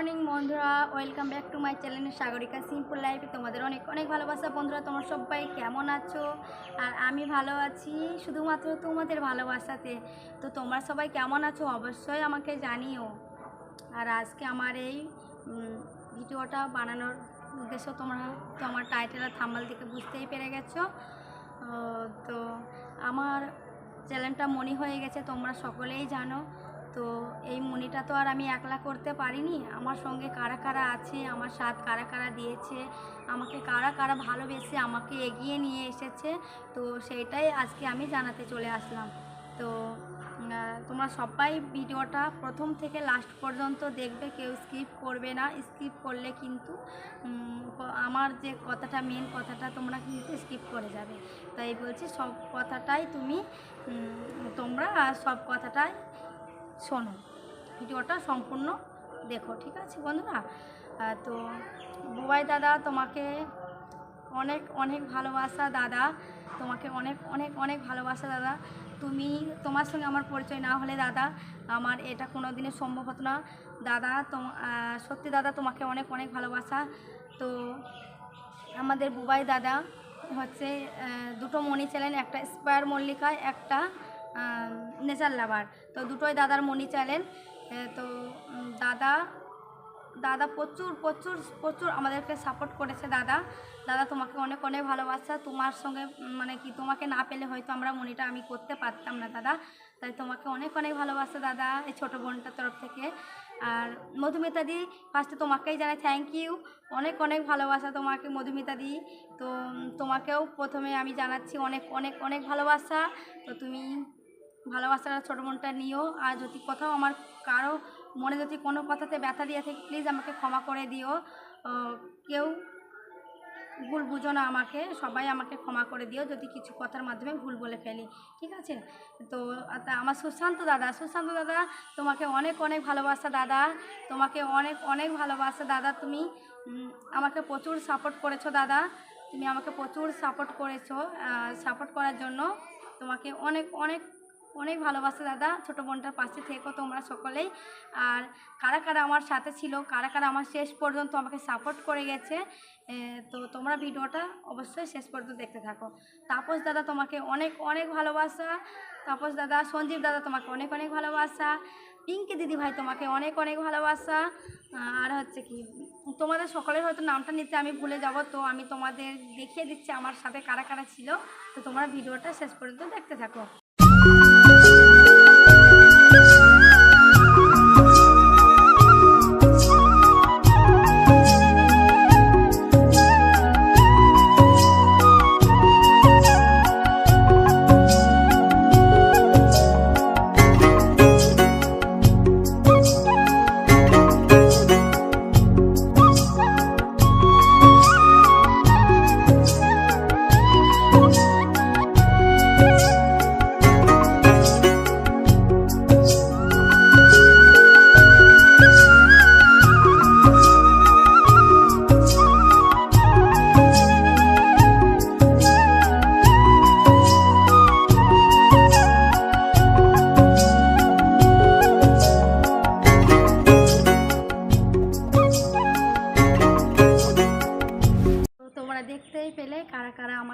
Morning বন্ধুরা, welcome back to my channel Sagarika simple লাইফে। তোমাদের অনেক অনেক ভালোবাসা বন্ধুরা, তোমার সবাই কেমন আছো? আর আমি ভালো আছি, শুধুমাত্র তোমাদের ভালোবাসাতে। তো তোমরা সবাই কেমন আছো অবশ্যই আমাকে জানিও। আর আজকে আমার এই ভিডিওটা বানানোর উদ্দেশ্য তোমরা তো আমার টাইটেল আর থাম্বাল থেকে বুঝতেই পেরে গেছো। তো আমার চ্যানেলটা মনে হয়ে গেছে, তোমরা সকলেই জানো। তো এই মনিটা তো আর আমি একলা করতে পারিনি। আমার সঙ্গে কারা কারা আছে, আমার সাথ কারা কারা দিয়েছে, আমাকে কারা কারা ভালোবেসে আমাকে এগিয়ে নিয়ে এসেছে, তো সেইটাই আজকে আমি জানাতে চলে আসলাম। তো তোমরা সবাই ভিডিওটা প্রথম থেকে লাস্ট পর্যন্ত দেখবে, কেউ স্কিপ করবে না। স্কিপ করলে কিন্তু আমার যে কথাটা মেন কথাটা তোমরা কিন্তু স্কিপ করে যাবে। তাই বলছি সব কথাটাই তুমি তোমরা সব কথাটাই শোনো, ভিডিওটা সম্পূর্ণ দেখো, ঠিক আছে বন্ধুরা? তো বুবাই দাদা তোমাকে অনেক অনেক ভালোবাসা দাদা, তোমাকে অনেক অনেক অনেক ভালোবাসা দাদা। তুমি তোমার সঙ্গে আমার পরিচয় না হলে দাদা, আমার এটা কোনো দিনে সম্ভব হতো না। দাদা, তোম সত্যি দাদা তোমাকে অনেক অনেক ভালোবাসা। তো আমাদের বুবাই দাদা হচ্ছে দুটো মনি চ্যানেল একটা স্পায়ার মল্লিকা, একটা নেচার লাভার। তো দুটোই দাদার মণি চ্যানেল তো দাদা দাদা প্রচুর প্রচুর প্রচুর আমাদেরকে সাপোর্ট করেছে দাদা। দাদা তোমাকে অনেক অনেক ভালোবাসা। তোমার সঙ্গে মানে কি, তোমাকে না পেলে হয়তো আমরা মনিটা আমি করতে পারতাম না দাদা। তাই তোমাকে অনেক অনেক ভালোবাসা দাদা এই ছোটো বোনটার তরফ থেকে। আর মধুমিতা দি ফার্স্টে তোমাকেই জানাই থ্যাংক ইউ অনেক অনেক ভালোবাসা তোমাকে মধুমিতা দি। তো তোমাকেও প্রথমে আমি জানাচ্ছি অনেক অনেক অনেক ভালোবাসা। তো তুমি ভালোবাসাটা ছোটো বোনটা নিও। আর যদি কোথাও আমার কারও মনে যদি কোনো কথাতে ব্যথা দিয়ে থাকে প্লিজ আমাকে ক্ষমা করে দিও। কেউ ভুল বুঝো না আমাকে, সবাই আমাকে ক্ষমা করে দিও যদি কিছু কথার মাধ্যমে ভুল বলে ফেলি, ঠিক আছে? তা আমার সুশান্ত দাদা সুশান্ত দাদা, তোমাকে অনেক অনেক ভালোবাসা দাদা, তোমাকে অনেক অনেক ভালোবাসা দাদা তুমি। আমাকে প্রচুর সাপোর্ট করেছ দাদা, তুমি আমাকে প্রচুর সাপোর্ট করেছ সাপোর্ট করার জন্য তোমাকে অনেক অনেক অনেক ভালোবাসা দাদা, ছোটো বোনটার পাশে থেকো তোমরা সকলেই। আর কারা কারা আমার সাথে ছিল, কারা কারা আমার শেষ পর্যন্ত আমাকে সাপোর্ট করে গেছে তো তোমরা ভিডিওটা অবশ্যই শেষ পর্যন্ত দেখতে থাকো। তাপস দাদা তোমাকে অনেক অনেক ভালোবাসা। তাপস দাদা, সঞ্জীব দাদা তোমাকে অনেক অনেক ভালোবাসা। পিঙ্কি দিদি ভাই তোমাকে অনেক অনেক ভালোবাসা। আর হচ্ছে কি, তোমাদের সকলের হয়তো নামটা নিতে আমি ভুলে যাব, তো আমি তোমাদের দেখিয়ে দিচ্ছি আমার সাথে কারা কারা ছিল, তো তোমরা ভিডিওটা শেষ পর্যন্ত দেখতে থাকো। তো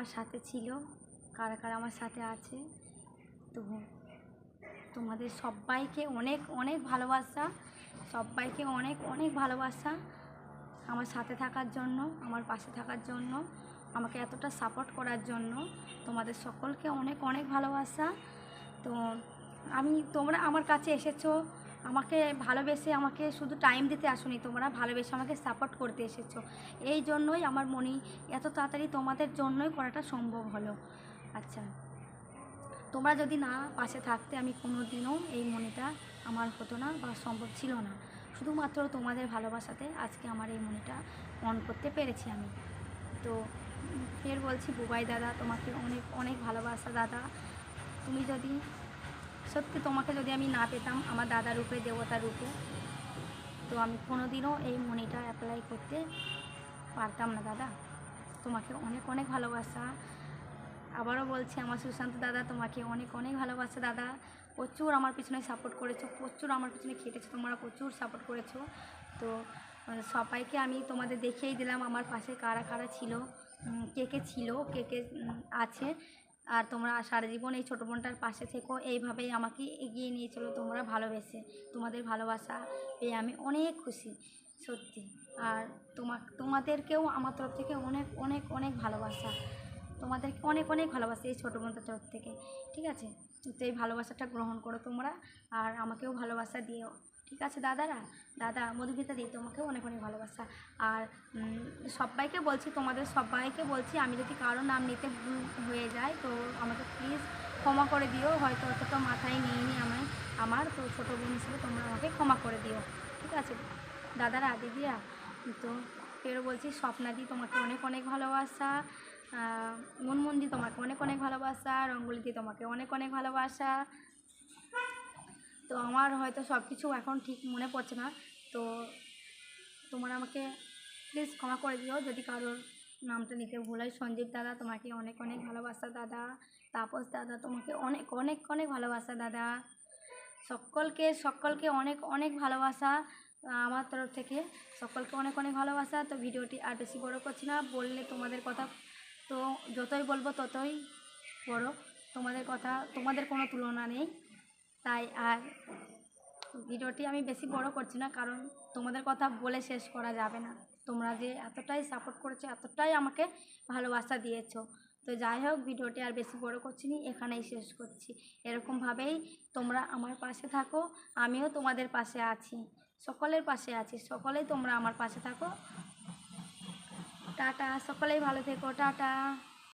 আমার সাথে ছিল, কারা কারা আমার সাথে আছে, তো তোমাদের সবাইকে অনেক অনেক ভালোবাসা, সবাইকে অনেক অনেক ভালোবাসা আমার সাথে থাকার জন্য, আমার পাশে থাকার জন্য, আমাকে এতটা সাপোর্ট করার জন্য। তোমাদের সকলকে অনেক অনেক ভালোবাসা। তো আমি, তোমরা আমার কাছে এসেছ আমাকে ভালোবেসে আমাকে শুধু টাইম দিতে আসোনি, তোমরা ভালোবেসে আমাকে সাপোর্ট করতে এসেছ। এই জন্যই আমার মনে এত তাড়াতাড়ি তোমাদের জন্যই করাটা সম্ভব হলো। আচ্ছা তোমরা যদি না পাশে থাকতে আমি কোনো দিনও এই মনিটা আমার হতো না বা সম্ভব ছিল না। শুধুমাত্র তোমাদের ভালোবাসাতে আজকে আমার এই মনিটা অন করতে পেরেছি আমি। তো ফের বলছি, বুবাই দাদা, তোমাকে অনেক অনেক ভালোবাসা দাদা। তুমি যদি সত্যি তোমাকে যদি আমি না পেতাম, আমার দাদা রূপে দেবতা রূপে, তো আমি কোনোদিনও এই মনিটা অ্যাপ্লাই করতে পারতাম না, দাদা। তোমাকে অনেক অনেক ভালোবাসা। আবারও বলছি, আমার সুশান্ত দাদা তোমাকে অনেক অনেক ভালোবাসা, দাদা। প্রচুর আমার পিছনে সাপোর্ট করেছ, প্রচুর আমার পিছনে খেটেছো, তোমরা প্রচুর সাপোর্ট করেছ। তো সবাইকে আমি তোমাদের দেখিয়েই দিলাম, আমার পাশে কারা কারা ছিল কে কে ছিল, কে কে আছে। আর তোমরা সারা জীবন এই ছোটো বোনটার পাশে থেকো। এইভাবেই আমাকে এগিয়ে নিয়ে চলো, তোমরা ভালোবেসে। তোমাদের ভালোবাসা পেয়ে আমি অনেক খুশি, সত্যি। আর তোমা তোমাদেরকেও আমার তরফ থেকে অনেক অনেক অনেক ভালোবাসা। তোমাদেরকে অনেক অনেক ভালোবাসা এই ছোটো বোনটার তরফ থেকে, ঠিক আছে? তো এই ভালোবাসাটা গ্রহণ করো তোমরা, আর আমাকেও ভালোবাসা দিও। ঠিক আছে, দাদারা? দাদা মধুমিতা দিই তোমাকে অনেক অনেক ভালোবাসা। আর সবাইকে বলছি, তোমাদের সবাইকে বলছি, আমি যদি কারও নাম নিতে ভুল হয়ে যায় তো আমাকে প্লিজ ক্ষমা করে দিও। হয়তো অতটা মাথায় নিয়ে নি আমি আমার, তো ছোটো বোন হিসেবে তোমরা আমাকে ক্ষমা করে দিও। ঠিক আছে? দাদারা, দিদিরা, তো ফেরও বলছি স্বপ্নাদি তোমাকে অনেক অনেক ভালোবাসা। মুনমুন্দি তোমাকে অনেক অনেক ভালোবাসা। রঙ্গলিদি তোমাকে অনেক অনেক ভালোবাসা। তো আমার হয়তো সব কিছু এখন ঠিক মনে পড়ছে না। তো তোমরা আমাকে প্লিজ ক্ষমা করে দিও যদি কারোর নামটা নিতে ভুল হয়। সঞ্জীব দাদা তোমাকে অনেক অনেক ভালোবাসা দাদা। তাপস দাদা তোমাকে অনেক অনেক অনেক ভালোবাসা দাদা। সকলকে সকলকে অনেক অনেক ভালোবাসা আমার তরফ থেকে। সকলকে অনেক অনেক ভালোবাসা। তো ভিডিওটি আর বেশি বড় করছি না। বললে তোমাদের কথা তো যতই বলব ততই বড়। তোমাদের কথা, তোমাদের কোনো তুলনা নেই। তাই আর ভিডিওটি আমি বেশি বড় করছি না, কারণ তোমাদের কথা বলে শেষ করা যাবে না। তোমরা যে এতটাই সাপোর্ট করেছ, এতটাই আমাকে ভালোবাসা দিয়েছ। তো যাই হোক, ভিডিওটি আর বেশি বড় করছি না, এখানেই শেষ করছি। এরকমভাবেই তোমরা আমার পাশে থাকো, আমিও তোমাদের পাশে আছি, সকলের পাশে আছি, সকলেই তোমরা আমার পাশে থাকো। টাটা, সকলেই ভালো থেকো, টাটা।